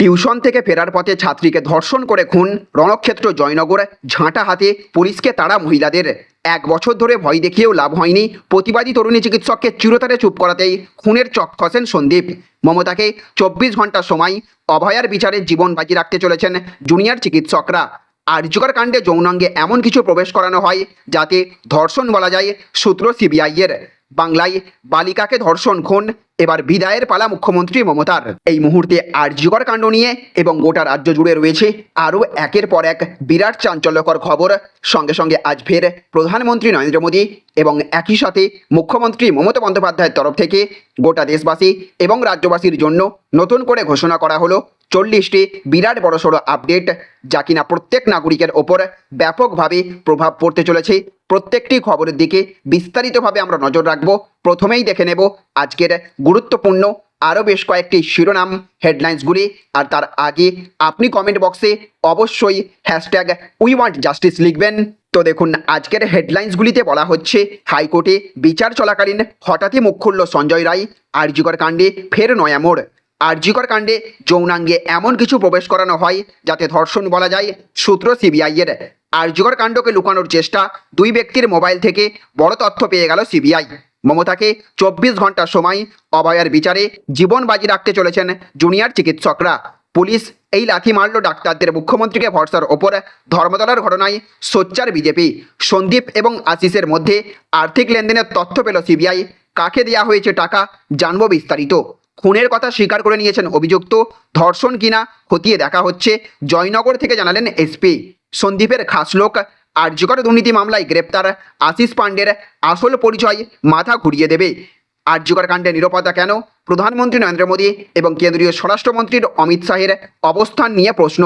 Tuition থেকে ফেরার পথে ছাত্রীকে ধর্ষণ করে খুন রণক্ষেত্র জয়নগর ঝাঁটা হাতে পুলিশকে তাড়া মহিলাদের। এক বছর ধরে ভয় দেখিয়েও লাভ হয়নি। প্রতিবাদী তরুণী চিকিৎসককে চিরতরে চুপ করাতেই খুনের চক খসেন সন্দীপ। মমতাকে চব্বিশ ঘণ্টা সময় অভয়ার বিচারে জীবন বাজি রাখতে চলেছেন জুনিয়র চিকিৎসকরা। আর্যকর কাণ্ডে যৌনাঙ্গে এমন কিছু প্রবেশ করানো হয়, যাতে ধর্ষণ বলা যায়, সূত্র সিবিআইয়ের। বাংলায় বালিকাকে ধর্ষণ, খুন, এবার বিদায়ের পালা মুখ্যমন্ত্রী মমতার। এই মুহূর্তে আর্যকর কাণ্ড নিয়ে এবং গোটা রাজ্য জুড়ে রয়েছে আরও একের পর এক বিরাট চাঞ্চল্যকর খবর। সঙ্গে সঙ্গে আজ ফের প্রধানমন্ত্রী নরেন্দ্র মোদী এবং একই সাথে মুখ্যমন্ত্রী মমতা বন্দ্যোপাধ্যায়ের তরফ থেকে গোটা দেশবাসী এবং রাজ্যবাসীর জন্য নতুন করে ঘোষণা করা হলো চল্লিশটি বিরাট বড়সড় আপডেট যা কিনা প্রত্যেক নাগরিকের ওপর ব্যাপকভাবে প্রভাব পড়তে চলেছে। প্রত্যেকটি খবরের দিকে বিস্তারিতভাবে আমরা নজর রাখব। প্রথমেই দেখে নেব আজকের গুরুত্বপূর্ণ আরও বেশ কয়েকটি শিরোনাম হেডলাইন্সগুলি আর তার আগে আপনি কমেন্ট বক্সে অবশ্যই হ্যাশট্যাগ উই ওয়ান্ট জাস্টিস লিখবেন। তো দেখুন, আজকের হেডলাইন্সগুলিতে বলা হচ্ছে, হাইকোর্টে বিচার চলাকালীন হঠাৎই মুখ খুলল সঞ্জয় রায়, আরজিকর কাণ্ডে ফের নয়া মোড়। আরজিকর কাণ্ডে যৌনাঙ্গে এমন কিছু প্রবেশ করানো হয় যাতে ধর্ষণ বলা যায় সূত্র সিবিআইয়ের আরজিকর কাণ্ডকে লুকানোর চেষ্টা দুই ব্যক্তির মোবাইল থেকে বড় তথ্য পেয়ে গেল সিবিআই। মমতাকে চব্বিশ ঘণ্টা সময় অভয়ার বিচারে জীবন বাজি রাখতে চলেছেন জুনিয়র চিকিৎসকরা। পুলিশ এই লাথি মারল ডাক্তারদের মুখ্যমন্ত্রীকে ভরসার ওপর ধর্মতলার ঘটনায় সোচ্চার বিজেপি। সন্দীপ এবং আশিসের মধ্যে আর্থিক লেনদেনের তথ্য পেল সিবিআই। কাকে দেওয়া হয়েছে টাকা জানব বিস্তারিত। খুনের কথা স্বীকার করে নিয়েছেন অভিযুক্ত। ধর্ষণ কিনা খতিয়ে দেখা হচ্ছে। জয়নগর থেকে জানালেন এসপি। সন্দীপের খাসলোক। আর্যকর দুর্নীতি মামলায় গ্রেপ্তার। আশিস পাণ্ডের আসল পরিচয় মাথা ঘুরিয়ে দেবে। আর্যকর কাণ্ডে নিরাপত্তা কেন? প্রধানমন্ত্রী নরেন্দ্র মোদী এবং কেন্দ্রীয় স্বরাষ্ট্রমন্ত্রীর অমিত শাহের অবস্থান নিয়ে প্রশ্ন।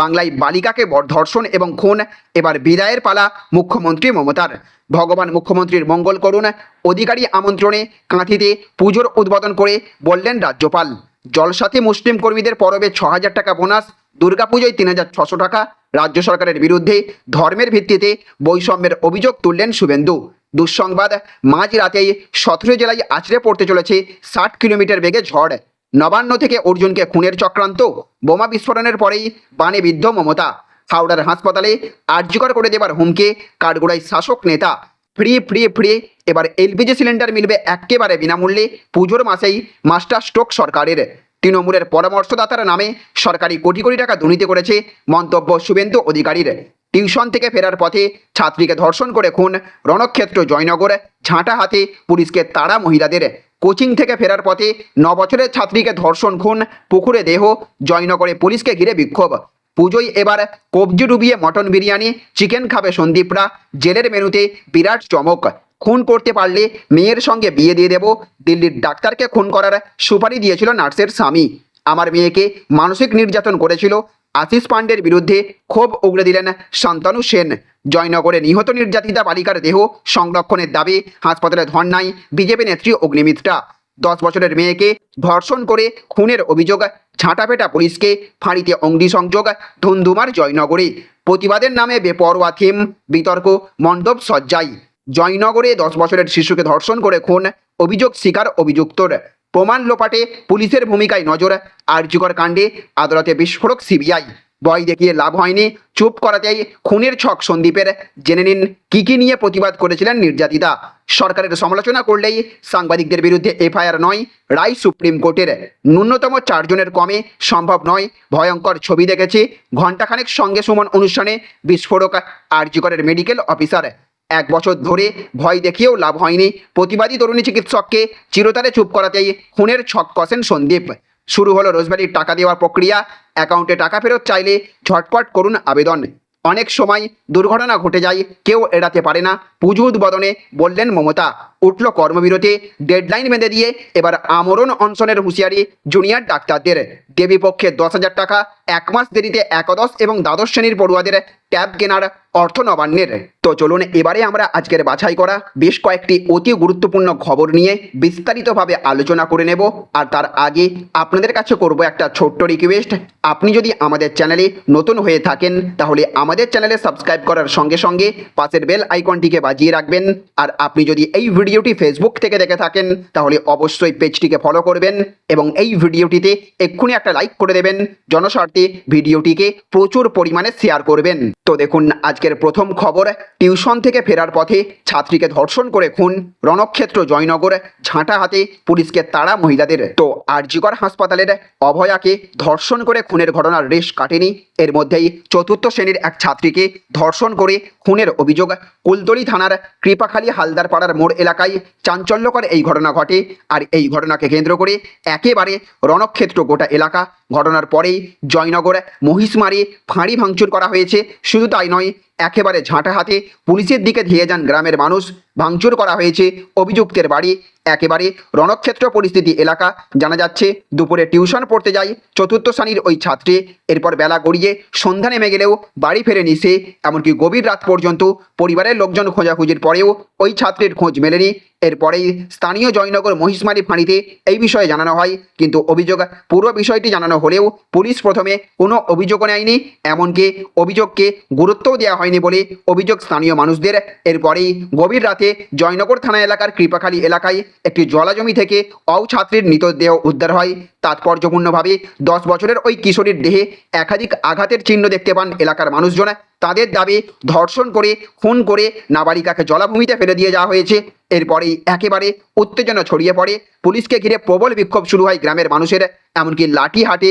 বাংলায় বালিকাকে ধর্ষণ এবং খুন। এবার বিদায়ের পালা মুখ্যমন্ত্রী মমতার। ভগবান মুখ্যমন্ত্রীর মঙ্গল করুন, অধিকারী আমন্ত্রণে কাঁথিতে পুজোর উদ্বোধন করে বললেন রাজ্যপাল। জলসাথী মুসলিম কর্মীদের পরবে ছ হাজার টাকা বোনাস, দুর্গাপুজোয় তিন হাজার ছশো টাকা। রাজ্য সরকারের বিরুদ্ধে ধর্মের ভিত্তিতে বৈষম্যের অভিযোগ তুললেন শুভেন্দু। দুঃসংবাদ, মাঝ রাতেই সতেরো জেলায় আছড়ে পড়তে চলেছে ষাট কিলোমিটার বেগে ঝড়। নবান্ন থেকে অর্জুনকে খুনের চক্রান্ত। বোমা বিস্ফোরণের পরেই বানে বিদ্ধ মমতা। হাওড়ার হাসপাতালে আর্যকর করে দেবার হুমকে কাঠগোড়ায় শাসক নেতা। ফ্রি ফ্রি ফ্রি, এবার এলপিজি সিলিন্ডার মিলবে একেবারে বিনামূল্যে পুজোর মাসেই মাস্টার স্ট্রোক সরকারের। তৃণমূলের পরামর্শদাতার নামে সরকারি কোটি কোটি টাকা দুর্নীতি করেছে মন্তব্য শুভেন্দু অধিকারীর। টিউশন থেকে ফেরার পথে ছাত্রীকে ধর্ষণ করে খুন রণক্ষেত্র জয়নগর, ঝাঁটা হাতে পুলিশকে তাড়া মহিলাদের। কোচিং থেকে ফেরার পথে ন বছরের ছাত্রীকে ধর্ষণ, খুন, পুকুরে দেহ, জয়নগরে পুলিশকে ঘিরে বিক্ষোভ। পুজোয় এবার কবজি ডুবিয়ে মটন বিরিয়ানি, চিকেন খাবে সন্দীপরা, জেলের মেনুতে বিরাট চমক। খুন করতে পারলে মেয়ের সঙ্গে বিয়ে দিয়ে দেব, দিল্লির ডাক্তারকে খুন করার সুপারি দিয়েছিল নার্সের স্বামী। আমার মেয়েকে মানসিক নির্যাতন করেছিল আশিস পাণ্ডের বিরুদ্ধে ক্ষোভ উগড়ে দিলেন শান্তনু সেন। জয়নগরে নিহত নির্যাতিতা বালিকার দেহ সংরক্ষণের দাবি হাসপাতালে ধর্নায় বিজেপি নেত্রী অগ্নিমিত্রা। দশ বছরের মেয়েকে ধর্ষণ করে খুনের অভিযোগ ঝাঁটাপেটা পুলিশকে ফাঁড়িতে অগ্নিসংযোগ ধুন্ধুমার জয়নগরে। প্রতিবাদের নামে বেপরোয়া থিম, বিতর্ক, মণ্ডপ সজ্জাই জয়নগরে দশ বছরের শিশুকে ধর্ষণ করে খুন, অভিযোগ স্বীকার অভিযুক্তর। প্রমাণ লোপাটে পুলিশের ভূমিকায় নজর আর্যকর কাণ্ডে আদালতে বিস্ফোরক সিবিআই। ভয় দেখিয়ে লাভ হয়নি। চুপ করাতেই খুনের ছক সন্দীপের। জেনে নিন কি কি নিয়ে প্রতিবাদ করেছিলেন নির্যাতিতা। সরকারের সমালোচনা করলেই সাংবাদিকদের বিরুদ্ধে এফআইআর নয়, রায় সুপ্রিম কোর্টের। ন্যূনতম চারজনের কমে সম্ভব নয়। ভয়ঙ্কর ছবি দেখেছি। ঘণ্টাখানেক সঙ্গে সুমন অনুষ্ঠানে বিস্ফোরক আরজিকরের মেডিকেল অফিসার। এক বছর ধরে ভয় দেখিয়েও লাভ হয়নি। প্রতিবাদী তরুণী চিকিৎসককে চিরতরে চুপ করাতেই খুনের ছক কষেন সন্দীপ। শুরু হলো রোজভ্যালির টাকা দেওয়ার প্রক্রিয়া। অ্যাকাউন্টে টাকা ফেরত চাইলে ঝটপট করুন আবেদন। অনেক সময় দুর্ঘটনা ঘটে যায়, কেউ এড়াতে পারে না। পুজো উদ্বোধনে বললেন মমতা, উঠল কর্মবিরতি, ডেডলাইন বেঁধে দিয়ে এবার আমরণ অনশনের হুঁশিয়ারি জুনিয়র ডাক্তারদের। দেবী পক্ষে দশ হাজার টাকা এক মাস দেরিতে একাদশ এবং দ্বাদশ শ্রেণির পড়ুয়াদের ট্যাব কেনার অর্থ নবান্নের। তো চলুন এবারে আমরা আজকের বাছাই করা বেশ কয়েকটি অতি গুরুত্বপূর্ণ খবর নিয়ে বিস্তারিতভাবে আলোচনা করে নেব। আর তার আগে আপনাদের কাছে করব একটা ছোট্ট রিকোয়েস্ট আপনি যদি আমাদের চ্যানেলে নতুন হয়ে থাকেন, তাহলে আমাদের চ্যানেলে সাবস্ক্রাইব করার সঙ্গে সঙ্গে পাশের বেল আইকনটিকে বাজিয়ে রাখবেন। আর আপনি যদি এই ভিডিওটি ফেসবুক থেকে দেখে থাকেন, তাহলে অবশ্যই পেজটিকে ফলো করবেন এবং এই ভিডিওটিতে এক্ষুনি একটা লাইক করে দেবেন। জনস্বার্থে ভিডিওটিকে প্রচুর পরিমাণে শেয়ার করবেন। তো দেখুন, আজকের প্রথম খবর টিউশন থেকে ফেরার পথে ছাত্রীকে ধর্ষণ করে খুন রণক্ষেত্র জয়নগর ঝাঁটা হাতে পুলিশকে তাড়া মহিলাদের। তো আরজিকর হাসপাতালের অভয়াকে ধর্ষণ করে খুনের ঘটনার রেশ কাটেনি। এর মধ্যেই চতুর্থ শ্রেণির এক ছাত্রীকে ধর্ষণ করে খুনের অভিযোগ কুলতলি থানার কৃপাখালী হালদার পাড়ার মোড় এলাকায় চাঞ্চল্যকর এই ঘটনা ঘটে। আর এই ঘটনাকে কেন্দ্র করে একেবারে রণক্ষেত্র গোটা এলাকা ঘটনার পরেই জয়নগর মহিষমারে ফাঁড়ি ভাঙচুর করা হয়েছে। শুধু তাই নয় একেবারে ঝাঁটা হাতে পুলিশের দিকে ধেয়ে যান গ্রামের মানুষ। ভাঙচুর করা হয়েছে অভিযুক্তের বাড়ি। একেবারে রণক্ষেত্র পরিস্থিতি এলাকা। জানা যাচ্ছে, দুপুরে টিউশন পড়তে যায় চতুর্থ শ্রেণির ওই ছাত্রী। এরপর বেলা গড়িয়ে সন্ধ্যা নেমে গেলেও বাড়ি ফেরেনি সে এমনকি গভীর রাত পর্যন্ত পরিবারের লোকজন খোঁজাখুঁজির পরেও ওই ছাত্রীর খোঁজ মেলেনি। এরপরেই স্থানীয় জয়নগর মহিষমারি ফাঁড়িতে এই বিষয়ে জানানো হয়। কিন্তু অভিযোগ, পুরো বিষয়টি জানানো হলেও পুলিশ প্রথমে কোনো অভিযোগও নেয়নি। এমনকি অভিযোগকে গুরুত্বও দেওয়া হয়নি। বলে অভিযোগ স্থানীয় মানুষদের। এরপরেই গভীর রাতে জয়নগর থানা এলাকার কৃপাখালী এলাকায় একটি জলাজমি থেকে অউ ছাত্রীর মৃতদেহ উদ্ধার হয়। তাৎপর্যপূর্ণভাবে দশ বছরের ওই কিশোরীর দেহে একাধিক আঘাতের চিহ্ন দেখতে পান এলাকার মানুষজন। তাদের দাবি ধর্ষণ করে, খুন করে নাবালিকাকে জলাভূমিতে ফেলে দিয়ে যাওয়া হয়েছে। এরপরেই একেবারে উত্তেজনা ছড়িয়ে পড়ে। পুলিশকে ঘিরে প্রবল বিক্ষোভ শুরু হয় গ্রামের মানুষের। এমনকি লাঠি হাটে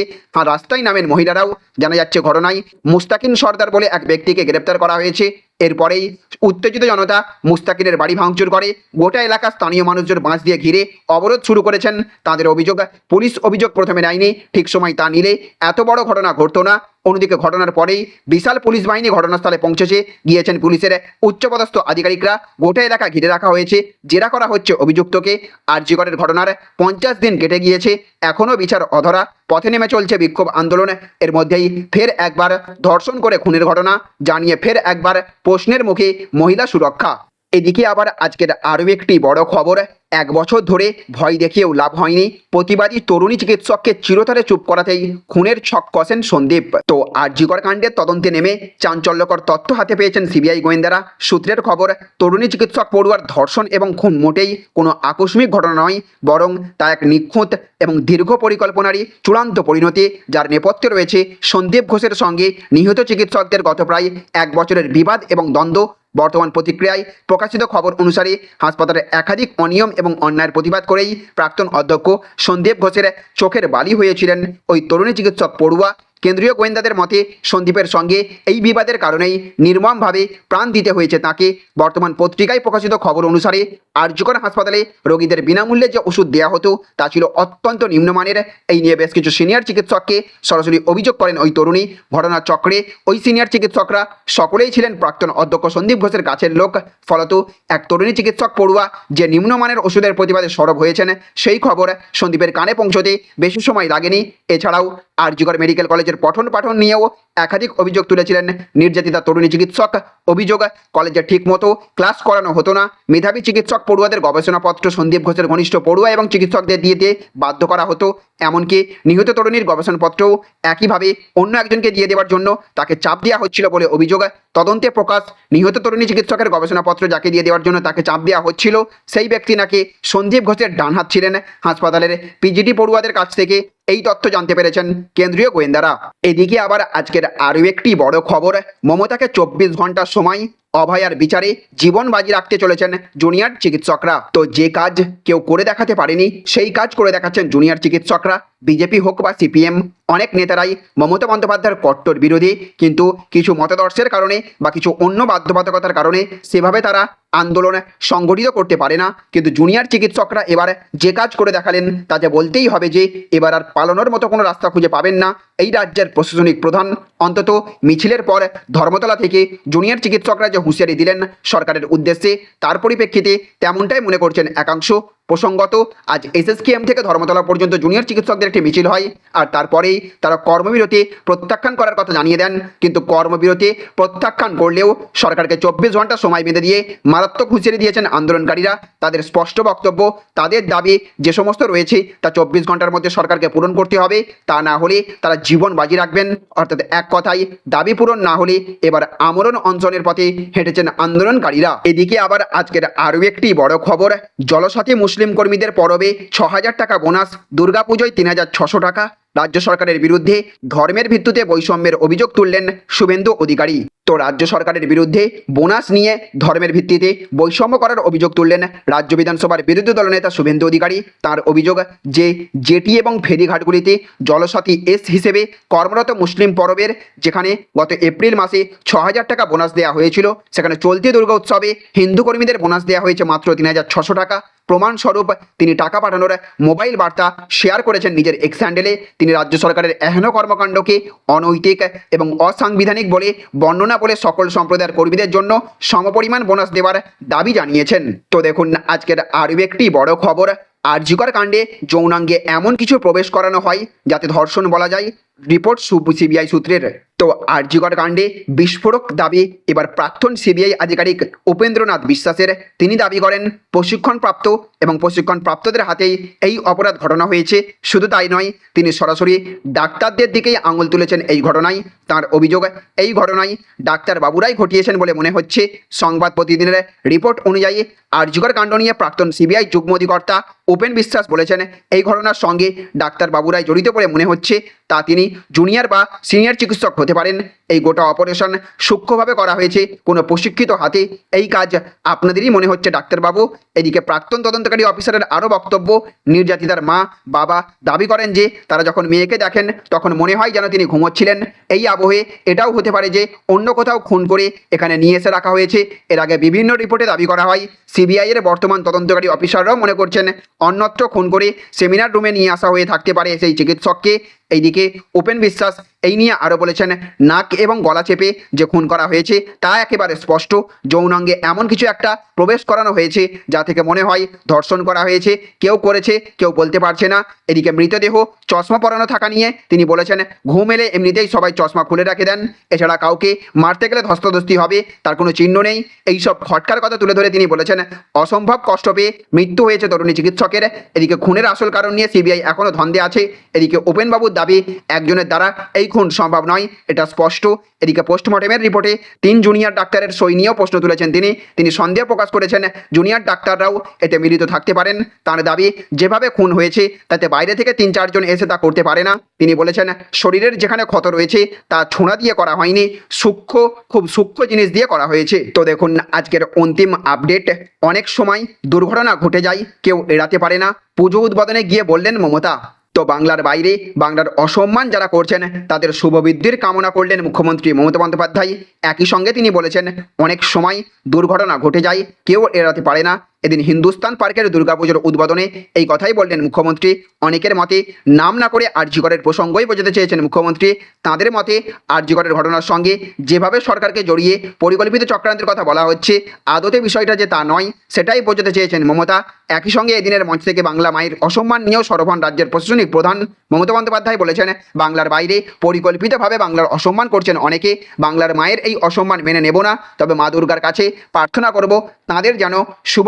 রাস্তায় নামেন মহিলারাও জানা যাচ্ছে ঘটনায়। মুস্তাকিন সর্দার বলে এক ব্যক্তিকে গ্রেপ্তার করা হয়েছে। এরপরেই উত্তেজিত জনতা মুস্তাকিনের বাড়ি ভাঙচুর করে। গোটা এলাকার স্থানীয় মানুষজন বাঁশ দিয়ে ঘিরে অবরোধ শুরু করেছেন তাদের অভিযোগ। পুলিশ অভিযোগ প্রথমে নেয়নি, ঠিক সময় তা নিলে। এত বড় ঘটনা ঘটতো না। অন্যদিকে ঘটনার পরেই বিশাল পুলিশ বাহিনী ঘটনাস্থলে পৌঁছেছে। গিয়েছেন পুলিশের উচ্চপদস্থ আধিকারিকরা। গোটা এলাকা ঘিরে রাখা হয়েছে। জেরা করা হচ্ছে অভিযুক্তকে। আরজিগড়ের ঘটনার পঞ্চাশ দিন কেটে গিয়েছে। এখনও বিচার অধরা। পথে নেমে চলছে বিক্ষোভ আন্দোলন। এর মধ্যেই ফের একবার ধর্ষণ করে খুনের ঘটনা। জানিয়ে ফের একবার প্রশ্নের মুখে মহিলা সুরক্ষা। এদিকে আবার আজকের আরও একটি বড় খবর। এক বছর ধরে ভয় দেখিয়েও লাভ হয়নি। প্রতিবাদী তরুণী চিকিৎসককে চিরতরে চুপ করাতেই খুনের ছক কষেন সন্দীপ। তো আরজিকর কাণ্ডের তদন্তে নেমে চাঞ্চল্যকর তথ্য হাতে পেয়েছেন সিবিআই গোয়েন্দারা। সূত্রের খবর, তরুণী চিকিৎসক পড়ুয়ার ধর্ষণ এবং খুন মোটেই কোনো আকস্মিক ঘটনা নয়, বরং তা এক নিখুঁত এবং দীর্ঘ পরিকল্পনারই চূড়ান্ত পরিণতি, যার নেপথ্যে রয়েছে সন্দীপ ঘোষের সঙ্গে নিহত চিকিৎসকদের গত প্রায় এক বছরের বিবাদ এবং দ্বন্দ্ব। বর্তমান প্রতিক্রিয়ায় প্রকাশিত খবর অনুসারে হাসপাতালে একাধিক অনিয়ম এবং অন্যায়ের প্রতিবাদ করেই প্রাক্তন অধ্যক্ষ সন্দীপ ঘোষের চোখের বালি হয়েছিলেন ওই তরুণী চিকিৎসক পড়ুয়া কেন্দ্রীয় গোয়েন্দাদের মতে সন্দীপের সঙ্গে এই বিবাদের কারণেই নির্মমভাবে প্রাণ দিতে হয়েছে তাকে। বর্তমান পত্রিকায় প্রকাশিত খবর অনুসারে আর্যকর হাসপাতালে রোগীদের বিনামূল্যে যে ওষুধ দেওয়া হতো, তা ছিল অত্যন্ত নিম্নমানের। এই নিয়ে বেশ কিছু সিনিয়র চিকিৎসককে সরাসরি অভিযোগ করেন ওই তরুণী। ঘটনার চক্রে ওই সিনিয়র চিকিৎসকরা সকলেই ছিলেন প্রাক্তন অধ্যক্ষ সন্দীপ ঘোষের কাছের লোক। ফলত এক তরুণী চিকিৎসক পড়ুয়া যে নিম্নমানের ওষুধের প্রতিবাদে সরব হয়েছেন, সেই খবর সন্দীপের কানে পৌঁছতে বেশি সময় লাগেনি। এছাড়াও আরজিগর মেডিকেল কলেজের পঠন পাঠন নিয়েও একাধিক অভিযোগ তুলেছিলেন নির্যাতিতা তরুণী চিকিৎসক। অভিযোগ, কলেজে ঠিকমতো ক্লাস করানো হতো না। মেধাবী চিকিৎসক পড়ুয়াদের গবেষণাপত্র, সন্দীপ ঘোষের ঘনিষ্ঠ পড়ুয়া এবং চিকিৎসকদের দিয়ে বাধ্য করা হতো। এমনকি নিহত তরুণীর গবেষণাপত্রও একইভাবে অন্য একজনকে দিয়ে দেওয়ার জন্য তাকে চাপ দেওয়া হচ্ছিল বলে অভিযোগ। তদন্তে প্রকাশ, নিহত তরুণী চিকিৎসকের গবেষণাপত্র যাকে দিয়ে দেওয়ার জন্য তাকে চাপ দেওয়া হচ্ছিল, সেই ব্যক্তি নাকি সন্দীপ ঘোষের ডান হাত ছিলেন। হাসপাতালের পিজিটি পড়ুয়াদের কাছ থেকে এই তথ্য জানতে পেরেছেন কেন্দ্রীয় গোয়েন্দারা। এদিকে আবার আজকের আরও একটি বড় খবর মমতাকে চব্বিশ ঘণ্টার সময় অভয়ার বিচারে জীবন বাজি রাখতে চলেছেন জুনিয়র চিকিৎসকরা। তো যে কাজ কেউ করে দেখাতে পারেনি, সেই কাজ করে দেখাচ্ছেন জুনিয়র চিকিৎসকরা। বিজেপি হোক বা সিপিএম, অনেক নেতারাই মমতা বন্দ্যোপাধ্যায়ের কট্টর বিরোধী। কিন্তু কিছু মতাদর্শের কারণে বা কিছু অন্য বাধ্যবাধকতার কারণে সেভাবে তারা আন্দোলন সংগঠিত করতে পারে না। কিন্তু জুনিয়র চিকিৎসকরা এবার যে কাজ করে দেখালেন তাতে বলতেই হবে যে, এবার আর পালানোর মতো কোনো রাস্তা খুঁজে পাবেন না। এই রাজ্যের প্রশাসনিক প্রধান অন্তত মিছিলের পর ধর্মতলা থেকে জুনিয়র চিকিৎসকরা যে হুঁশিয়ারি দিলেন সরকারের উদ্দেশ্যে। তার পরিপ্রেক্ষিতে তেমনটাই মনে করছেন একাংশ প্রসঙ্গত, আজ এসএসকেএম থেকে ধর্মতলা পর্যন্ত জুনিয়র চিকিৎসকদের একটি মিছিল হয়, আর তারপরেই তারা কর্মবিরতি প্রত্যাখ্যান করার কথা জানিয়ে দেন। কিন্তু কর্মবিরতি প্রত্যাখ্যান করলেও সরকারকে চব্বিশ ঘণ্টা সময় বেঁধে দিয়ে মারাত্মক হুঁশিয়ারি দিয়েছেন আন্দোলনকারীরা। তাদের স্পষ্ট বক্তব্য, তাদের দাবি যে সমস্ত রয়েছে, তা চব্বিশ ঘণ্টার মধ্যে সরকারকে পূরণ করতে হবে, তা না হলে তারা জীবন বাজি রাখবেন। অর্থাৎ এক কথায়, দাবি পূরণ না হলে এবার আমরণ অঞ্চলের পথে হেঁটেছেন আন্দোলনকারীরা। এদিকে আবার আজকের আরও একটি বড় খবর জলসাথী মুসলিম কর্মীদের পরবে ছ টাকা বোনাস দুর্গাপুজোয় তিন হাজার ছশো টাকা রাজ্য সরকারের বিরুদ্ধে ধর্মের ভিত্তিতে বৈষম্যের অভিযোগ তুললেন শুভেন্দু অধিকারী। তো রাজ্য সরকারের বিরুদ্ধে বোনাস নিয়ে ধর্মের ভিত্তিতে বৈষম্য করার অভিযোগ তুললেন রাজ্য বিধানসভার বিরোধী দলনেতা শুভেন্দু অধিকারী। তার অভিযোগ যে জেটি এবং ফেরিঘাটগুলিতে জলসাথী এস হিসেবে কর্মরত মুসলিম পরবের, যেখানে গত এপ্রিল মাসে ছ হাজার টাকা বোনাস দেওয়া হয়েছিল, সেখানে চলতি দুর্গা উৎসবে হিন্দু কর্মীদের বোনাস দেওয়া হয়েছে মাত্র তিন হাজার ছশো টাকা। প্রমাণস্বরূপ তিনি টাকা পাঠানোর মোবাইল বার্তা শেয়ার করেছেন নিজের এক্স হ্যান্ডেলে তিনি রাজ্য সরকারের এহেন কর্মকাণ্ডকে অনৈতিক এবং অসাংবিধানিক বলে বর্ণনা বলে সকল সম্প্রদায়ের কর্মীদের জন্য সমপরিমাণ বোনাস দেওয়ার দাবি জানিয়েছেন। তো দেখুন, আজকের আরও একটি বড় খবর। আর্যিকর কাণ্ডে যৌনাঙ্গে এমন কিছু প্রবেশ করানো হয়, যাতে ধর্ষণ বলা যায়। রিপোর্ট সিবিআই সূত্রের তো আরজিকর কাণ্ডে বিস্ফোরক দাবি, এবার প্রাক্তন সিবিআই আধিকারিক উপেন্দ্রনাথ বিশ্বাসের। তিনি দাবি করেন, প্রশিক্ষণপ্রাপ্ত এবং প্রশিক্ষণপ্রাপ্তদের হাতেই এই অপরাধ ঘটনা হয়েছে। শুধু তাই নয়, তিনি সরাসরি ডাক্তারদের দিকেই আঙুল তুলেছেন এই ঘটনায়। তার অভিযোগ এই ঘটনায় ডাক্তার বাবুরাই ঘটিয়েছেন বলে মনে হচ্ছে। সংবাদ প্রতিদিনের রিপোর্ট অনুযায়ী আরজিকর কাণ্ড নিয়ে প্রাক্তন সিবিআই যুগ্ম অধিকর্তা উপেন বিশ্বাস বলেছেন, এই ঘটনার সঙ্গে ডাক্তার বাবুরাই জড়িত বলে মনে হচ্ছে। তা তিনি জুনিয়র বা সিনিয়র চিকিৎসক হতে পারেন। এই গোটা অপারেশন সূক্ষ্মভাবে করা হয়েছে। কোনো প্রশিক্ষিত হাতে এই কাজ আপনাদেরই মনে হচ্ছে, ডাক্তারবাবু? এদিকে প্রাক্তন তদন্তকারী অফিসারের আরও বক্তব্য। নির্যাতিতার মা, বাবা দাবি করেন যে, তারা যখন মেয়েকে দেখেন, তখন মনে হয় যেন তিনি ঘুমোচ্ছিলেন। এই আবহে এটাও হতে পারে যে, অন্য কোথাও খুন করে এখানে নিয়ে এসে রাখা হয়েছে। এর আগে বিভিন্ন রিপোর্টে দাবি করা হয় সিবিআইয়ের বর্তমান তদন্তকারী অফিসাররাও মনে করছেন, অন্যত্র খুন করে সেমিনার রুমে নিয়ে আসা হয়ে থাকতে পারে সেই চিকিৎসককে। এইদিকে ওপেন বিশ্বাস এই নিয়ে আরও বলেছেন, নাক এবং গলা চেপে যে খুন করা হয়েছে তা একেবারে স্পষ্ট। যৌনাঙ্গে এমন কিছু একটা প্রবেশ করানো হয়েছে যা থেকে মনে হয় ধর্ষণ করা হয়েছে। কেউ করেছে, কেউ বলতে পারছে না। এদিকে মৃতদেহ চশমা পরানো থাকা নিয়ে তিনি বলেছেন, ঘুম এলে এমনিতেই সবাই চশমা খুলে রাখে দেন। এছাড়া কাউকে মারতে গেলে ধস্তধস্তি হবে, তার কোনো চিহ্ন নেই। এইসব খটকার কথা তুলে ধরে তিনি বলেছেন, অসম্ভব কষ্ট পেয়ে মৃত্যু হয়েছে তরুণী চিকিৎসকের। এদিকে খুনের আসল কারণ নিয়ে সিবিআই এখনও ধন্দে আছে। এদিকে ওপেনবাবুর দাবি একজনের দ্বারা এই খুন সম্ভব নয়। এটা স্পষ্ট। এদিকে পোস্টমর্টেমের রিপোর্টে তিন জুনিয়র ডাক্তারের সই নিয়েও প্রশ্ন তুলেছেন তিনি। তিনি সন্দেহ প্রকাশ করেছেন জুনিয়র ডাক্তাররাও এতে মিলিত থাকতে পারেন। তার দাবি, যেভাবে খুন হয়েছে, তাতে বাইরে থেকে তিন চারজন এসে তা করতে পারে না। তিনি বলেছেন, শরীরের যেখানে ক্ষত রয়েছে, তা ছোঁড়া দিয়ে করা হয়নি। সূক্ষ্ম, খুব সূক্ষ্ম জিনিস দিয়ে করা হয়েছে। তো দেখুন, আজকের অন্তিম আপডেট অনেক সময় দুর্ঘটনা ঘটে যায়, কেউ এড়াতে পারে না। পুজো উদ্বোধনে গিয়ে বললেন মমতা তো বাংলার বাইরে, বাংলার অসম্মান যারা করছেন, তাদের শুভবৃদ্ধির কামনা করলেন মুখ্যমন্ত্রী মমতা বন্দ্যোপাধ্যায়। একই সঙ্গে তিনি বলেছেন, অনেক সময় দুর্ঘটনা ঘটে যায়, কেউ এড়াতে পারে না এদিন হিন্দুস্তান পার্কের দুর্গাপুজোর উদ্বোধনে এই কথাই বললেন মুখ্যমন্ত্রী। অনেকের মতে নাম না করে আরজিকরের প্রসঙ্গই বোঝাতে চেয়েছেন মুখ্যমন্ত্রী। তাদের মতে আরজিকরের ঘটনার সঙ্গে যেভাবে সরকারকে জড়িয়ে পরিকল্পিত চক্রান্তের কথা বলা হচ্ছে, আদতে বিষয়টা যে তা নয়, সেটাই বোঝাতে চেয়েছেন মমতা। একই সঙ্গে এদিনের মঞ্চ থেকে বাংলা মায়ের অসম্মান নিয়েও সরবন রাজ্যের প্রশাসনিক প্রধান মমতা বন্দ্যোপাধ্যায় বলেছেন, বাংলার বাইরে পরিকল্পিতভাবে বাংলার অসম্মান করছেন অনেকে। বাংলার মায়ের এই অসম্মান মেনে নেব না, তবে মা দুর্গার কাছে প্রার্থনা করব, তাদের যেন শুভ